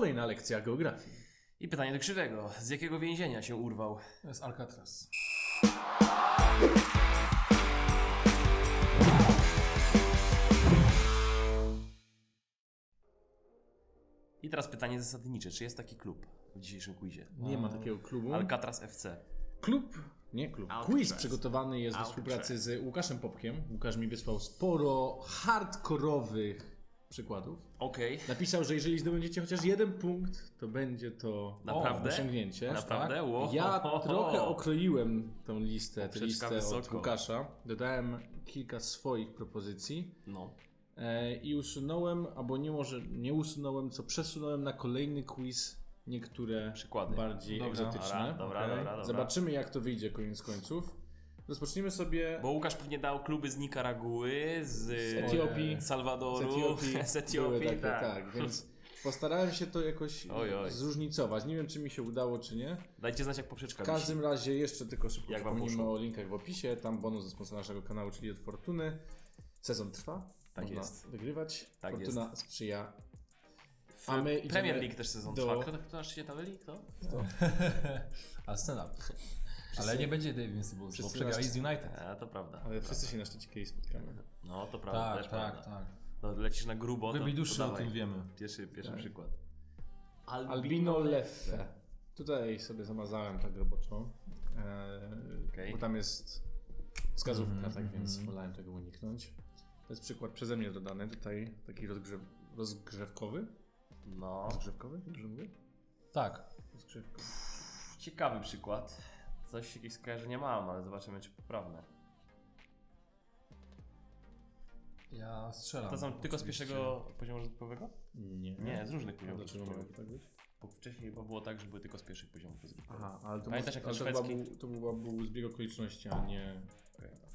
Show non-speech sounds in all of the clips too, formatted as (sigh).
Kolejna lekcja geografii. I pytanie do Krzywego. Z jakiego więzienia się urwał? To jest Alcatraz. I teraz pytanie zasadnicze. Czy jest taki klub w dzisiejszym quizie? Nie ma takiego klubu. Alcatraz FC. Klub, nie klub, Alcatraz. quiz przygotowany jest we współpracy z Łukaszem Popkiem. Łukasz mi wysłał sporo hardkorowych przykładów. Okej. Napisał, że jeżeli zdobędziecie chociaż jeden punkt, to będzie to Naprawdę? osiągnięcie. Naprawdę? Wow. Ja (laughs) trochę okroiłem tą listę, tę listę od. Łukasza. Dodałem kilka swoich propozycji No. e, i usunąłem, albo nie może nie usunąłem, co przesunąłem na kolejny quiz niektóre Przykłady. bardziej Dobra. egzotyczne. Dobra, dobra, dobra, dobra. Zobaczymy jak to wyjdzie koniec końców. Rozpoczniemy sobie Bo Łukasz pewnie dał kluby z Nikaraguły, z, z Etiopii. Salwadoru, Z Etiopii. (laughs) z Etiopii takie, tak. tak, więc postarałem się to jakoś Oj, oj. zróżnicować. Nie wiem, czy mi się udało, czy nie. Dajcie znać jak poprzeczka W każdym razie jeszcze tylko szybko Jak wam przypomnijmy o linkach w opisie. Tam bonus ze sponsora naszego kanału, czyli od Fortuny. Sezon trwa. Tak Można jest. wygrywać. Tak Fortuna sprzyja. W A my Premier League też sezon do- trwa. Kto, kto nasz się tabeli? Kto? (laughs) Arsenal. Ale nie będzie The Invincibles, bo wszyscy przegrali z United. E, to prawda. Ale wszyscy się na szczycie kiedyś spotkamy. No to prawda, Tak, też tak, prawda. tak. No, lecisz na grubo, Głębiej to duszy o tym wiemy. Pierwszy, pierwszy Tak. przykład. Albino Leffe. Tutaj sobie zamazałem tak roboczą. E, Okej. Bo tam jest wskazówka, Mhm, tak więc mhm. wolałem tego uniknąć. To jest przykład przeze mnie dodany. Tutaj taki rozgrzew, rozgrzewkowy. No, Rozgrzewkowy? Dobrze mówię? Tak. Rozgrzewkowy. ciekawy przykład. Coś, jakieś skojarzenia mam, ale zobaczymy czy poprawne. Ja strzelam. To są tylko z oczywiście. pierwszego poziomu rozgrywkowego? Nie. Nie, z różnych A poziomów dlaczego tak być? Bo wcześniej chyba było tak, że były tylko z pierwszych poziomów rozgrywkowych. Aha, ale to, Pamiętasz, jak ale ten to, chyba szwedzki? był, to była, był zbieg okoliczności, a nie,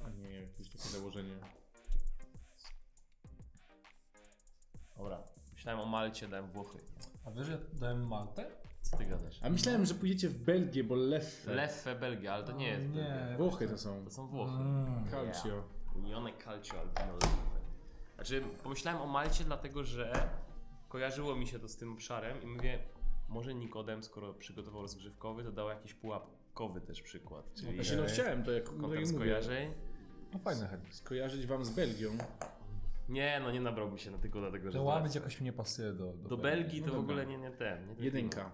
a nie jakieś takie założenie. Dobra, myślałem o Malcie, dałem Włochy. A wiesz, że dałem Maltę? Co ty gadasz? A myślałem, że pójdziecie w Belgię, bo Leffe. Leffe, Belgia, ale to nie jest nie. Belgia. Włochy to są. To są Włochy. Mm. Calcio. Unione Calcio Albino Leffe. Znaczy, pomyślałem o Malcie, dlatego że kojarzyło mi się to z tym obszarem i mówię, może Nikodem, skoro przygotował rozgrzewkowy, to dał jakiś pułapkowy też przykład. Czyli Właśnie no chciałem to jak, kontent mówię, skojarzeń. No fajne chętnie. skojarzyć wam z Belgią. Nie, no nie nabrałbym się na tylko dlatego, że To Leffe. jakoś mi nie pasuje do Do, Do Belgii to No w ogóle nie, nie ten. Nie Jedynka.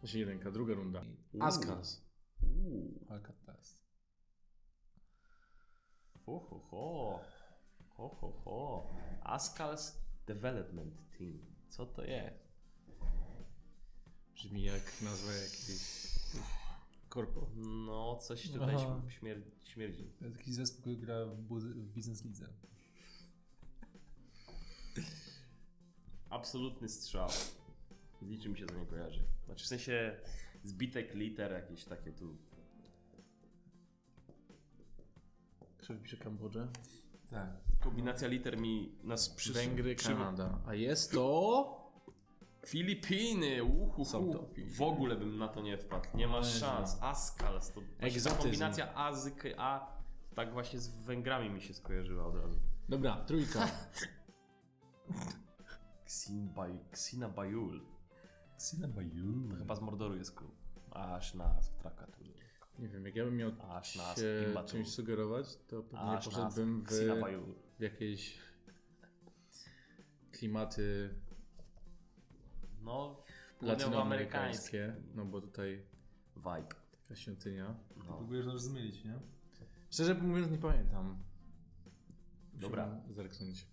Znaczy jedynka, druga runda. Askas. Uuu. Alcatraz. Ho, ho, ho. Ho, ho, ho. Ascal's Development Team. Co to jest? Brzmi jak nazwa jakiejś korpo. No, coś tutaj Aha. śmier śmierdzi. To jest taki zespół, który gra w, bu- w Business Lidze. Absolutny strzał. Z niczym się to nie kojarzy. Znaczy w sensie zbitek liter jakieś takie tu. Kto pisze Kambodżę? Tak. Kombinacja liter mi nas przy... Węgry, przy- Kanada. A jest to... Filipiny! Uhu, Są to Filipiny. W ogóle bym na to nie wpadł. Nie ma szans. Ascals to właśnie ta Egzotyzm. kombinacja Azyk, A tak właśnie z Węgrami mi się skojarzyła od razu. Dobra, trójka. (laughs) Xinbaj, To chyba z Mordoru jest klub. Aż nas Trakatur. Nie wiem, jak ja bym miał Aż nas się Imbatu. czymś sugerować, to pewnie Aż nas poszedłbym w, Xina Bajul. w jakieś klimaty No, południowoamerykańskie. latinoamerykańskie, no bo tutaj Vibe. taka świątynia. No. Próbujesz nas zmylić, nie? Szczerze mówiąc nie pamiętam. Dobra. Musimy Zerknąć.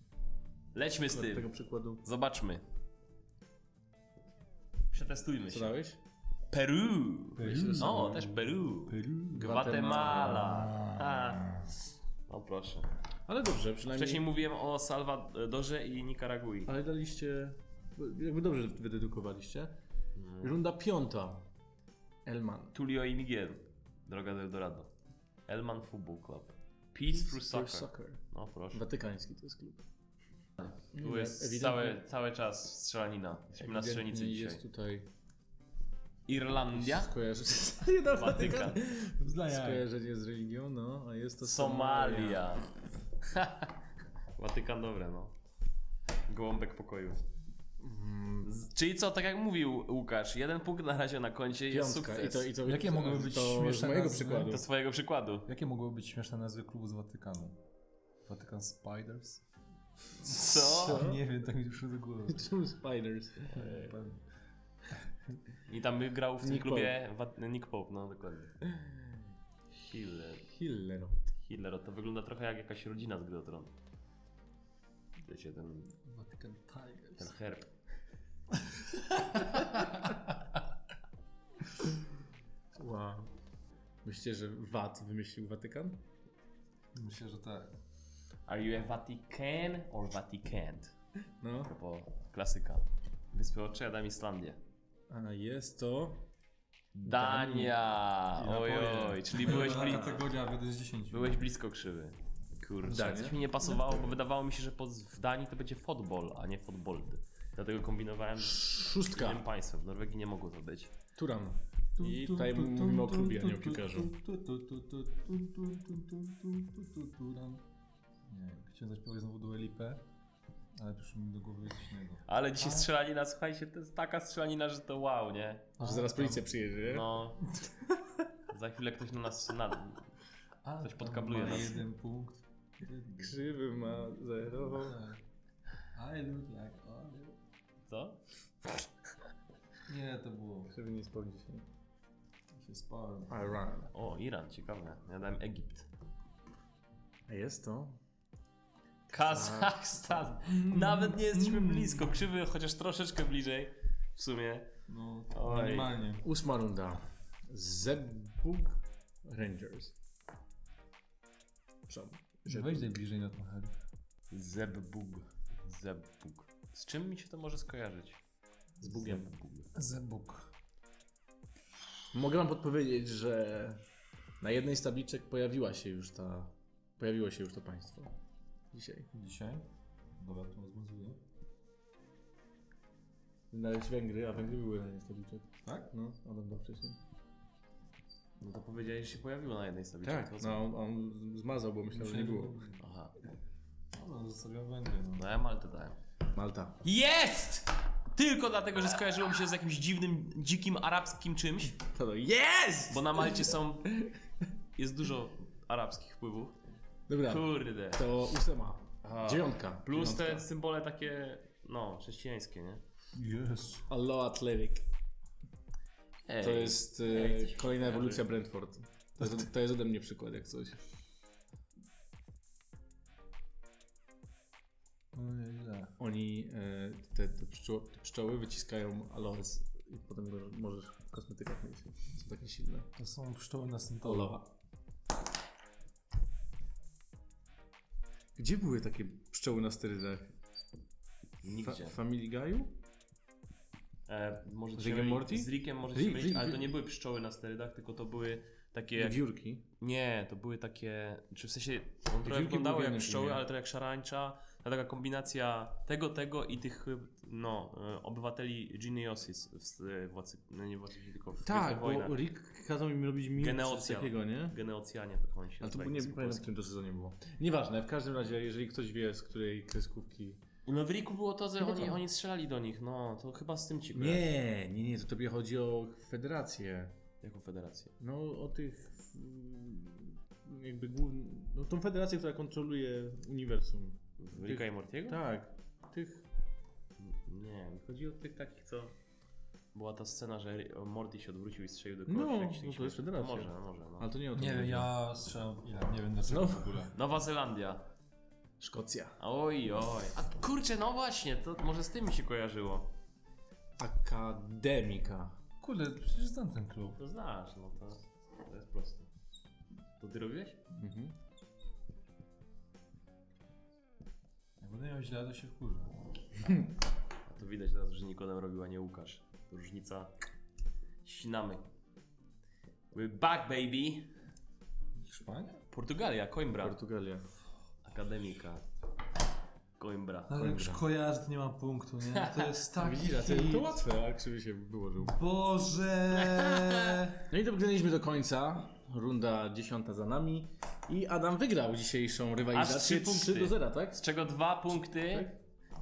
Lećmy z Do tego tym. przykładu. Zobaczmy. Przetestujmy Co się. dałeś? Peru. Peru. No, też Peru. Peru. Gwatemala. A. No proszę. Ale dobrze, przynajmniej... Wcześniej mówiłem o Salwadorze i Nikaragui. Ale daliście... Jakby dobrze wydedukowaliście. Runda piąta. Elman. Tulio i Miguel. Droga do Eldorado. Elman Football Club. Peace through For soccer. No proszę. Watykański to jest klub. Tu jest Ewidentnie- cały, cały czas strzelanina. Jesteśmy na strzelnicy dzisiaj. jest tutaj Irlandia? skojarzenie... (laughs) Nie da Watykan. Skojarzenie z religią, no, a jest to Somalia. (laughs) Watykan dobre, no. Gołąbek pokoju. Z- Czyli co, tak jak mówił Łukasz, jeden punkt na razie na koncie i jest sukces. I to, i to, Jakie mogłyby być to z śmieszne mojego nazwy? przykładu. To swojego przykładu. Jakie mogłyby być śmieszne nazwy klubu z Watykanu? Watykan Spiders? Co? (laughs) Nie wiem, tak mi przyszło do głowy. (laughs) Czemu Spiders? I tam grał w tym Nick klubie Wat- Nick Pope, no dokładnie. Hiller. Hiller. Hiller, to wygląda trochę jak jakaś rodzina z gry o Tron. Wiecie, ten, Watykan ten Tigers. herb. Wow. Myślicie, że VAT wymyślił Watykan? Myślę, że tak. Are you a Vatican or Vaticant? No. Propos klasyka. Wyspy Oczy, Adam Islandię. A jest to... Dania! I Oj, czyli byłeś, bli- kategoria w 1 z 10. byłeś blisko krzywy. Kurczę, Dania? coś mi nie pasowało, bo wydawało mi się, że po, w Danii to będzie football, a nie footbold. Dlatego kombinowałem z Szóstka. innym państwem. W Norwegii nie mogło to być. Turan. I tutaj mówimy o klubie, a nie o piłkarzu. Nie, chciałem zaśpiewać znowu Dua Lipę, ale przyszło mi do głowy coś innego. Ale dzisiaj strzelanina, słuchajcie, to jest taka strzelanina, że to wow, nie? Że zaraz policja przyjedzie, nie? No. (laughs) Za chwilę ktoś na nas na, A, Ktoś podkabluje ma nas. jeden punkt. Krzywy ma zero. Tak. I look like olive. Co? Nie, to było. Krzywy nie spał dzisiaj. Się spałem. Iran. O, Iran, ciekawe. Ja dałem Egipt. A jest to? Kazachstan. Nawet nie jesteśmy blisko. Krzywy chociaż troszeczkę bliżej. W sumie. No, Oj. normalnie. Ósma runda. Zebug Rangers. Przem. Wejdź najbliżej na ten head. Zebbug. Zebbug. Z czym mi się to może skojarzyć? Z Bugiem. Zebbug. Zebuk. Mogę wam podpowiedzieć, że na jednej z tabliczek pojawiła się już ta... Pojawiło się już to państwo. Dzisiaj. Dzisiaj? Dobra, to rozmazuję. Znaleźć Węgry, a Węgry były na jednej tabliczek. Tak? No, Adam dał wcześniej. No to powiedziałeś, że się pojawiło na jednej sobie. Tak, no on, on zmazał, bo myślał, że nie było. Aha. Dobra, zostawiam Węgry. No. No ja Maltę dałem. Malta. Jest! Tylko dlatego, że skojarzyło mi się z jakimś dziwnym, dzikim arabskim czymś. To to jest! Bo na Malcie są. Jest dużo arabskich wpływów. Dobra, Kurde. to ósema. Aha. Dziewiątka. Plus te Dziewiątka. symbole takie, no, chrześcijańskie, nie? Yes. Allah Athletic. Ej. To jest e, Ej, coś mi kolejna ewolucja Brentford. To jest, to jest ode mnie przykład, jak coś. No nieźle. Oni, e, te, te, pszczo, te pszczoły wyciskają aloes i potem możesz w kosmetykach mieć. Są takie silne. To są pszczoły na syntolu. Aloha. Gdzie były takie pszczoły na sterydach? Fa Nigdzie. Family Guy'u? E, możecie Z Rickiem Morty? Z Rickiem możecie Rick- mylić, Rick- ale to nie były pszczoły na sterydach, tylko to były takie jak... Wiórki. Nie, to były takie... Czy w sensie... On trochę wyglądały jak pszczoły, ale to jak szarańcza. To taka kombinacja tego, tego i tych, no, e, obywateli Geniosis w w Władcy... No nie Władcy, tylko w Tak, Gwiezdnych Wojnach. bo Rick kazał im robić coś Geneocjan. takiego, nie? Geneocjanie to chyba się Ale to nie pamiętam, w którym to sezonie było. Nieważne, w każdym razie, jeżeli ktoś wie, z której kreskówki... No w Riku było to, że Chyba oni, to. oni strzelali do nich, no, to chyba z tym ci kojarzy. Nie, nie, nie, to tobie chodzi o federację. Jaką federację? No, o tych mm, jakby główny, no tą federację, która kontroluje uniwersum. W Ricka i Mortiego? Tak, tych, Nie, chodzi o tych takich, co... Była ta scena, że Morty się odwrócił i strzelił do kogoś. No, no to jest federacja. Może, może, no. ale to nie o to Nie wiem, chodzi. ja strzelam w Iran, nie wiem dlaczego No. w ogóle. Nowa Zelandia. Szkocja. Oj, oj. A kurczę, no właśnie, to może z tym mi się kojarzyło. Akademika. Kurde, przecież znam ten klub. To znasz, no to, to jest proste. To ty robiłeś? Mhm. Będę miał źle, to się wkurzę. A to widać teraz, że Nikodem robił, a nie Łukasz. To różnica. Ścinamy. We're back, baby. Hiszpania? Portugalia, Coimbra. Portugalia. Akademika. Coimbra. Ale jak już kojarzę, to nie mam punktu, nie? To jest (laughs) tak Widzisz, to, to łatwe, a krzywy się wyłożył. Boże! (laughs) No i dobrnęliśmy do końca. Runda dziesiąta za nami. I Adam wygrał dzisiejszą rywalizację trzy punkty. 3 do 0, tak? Z czego dwa punkty Tak?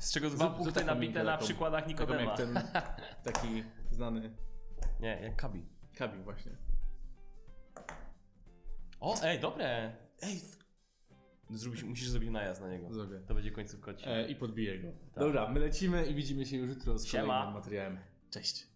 Z czego dwa zrób punkty taką nabite na przykładach Taką Nikodema. jak ten (laughs) taki znany Nie, jak Kabi. Kabi właśnie. O, ej, dobre! Ej! Zrobić, musisz zrobić najazd na niego. Zrobię. To będzie końcówka odcinka. E, I podbiję go. Tak. Dobra, my lecimy i widzimy się już jutro z Siema. kolejnym materiałem. Cześć.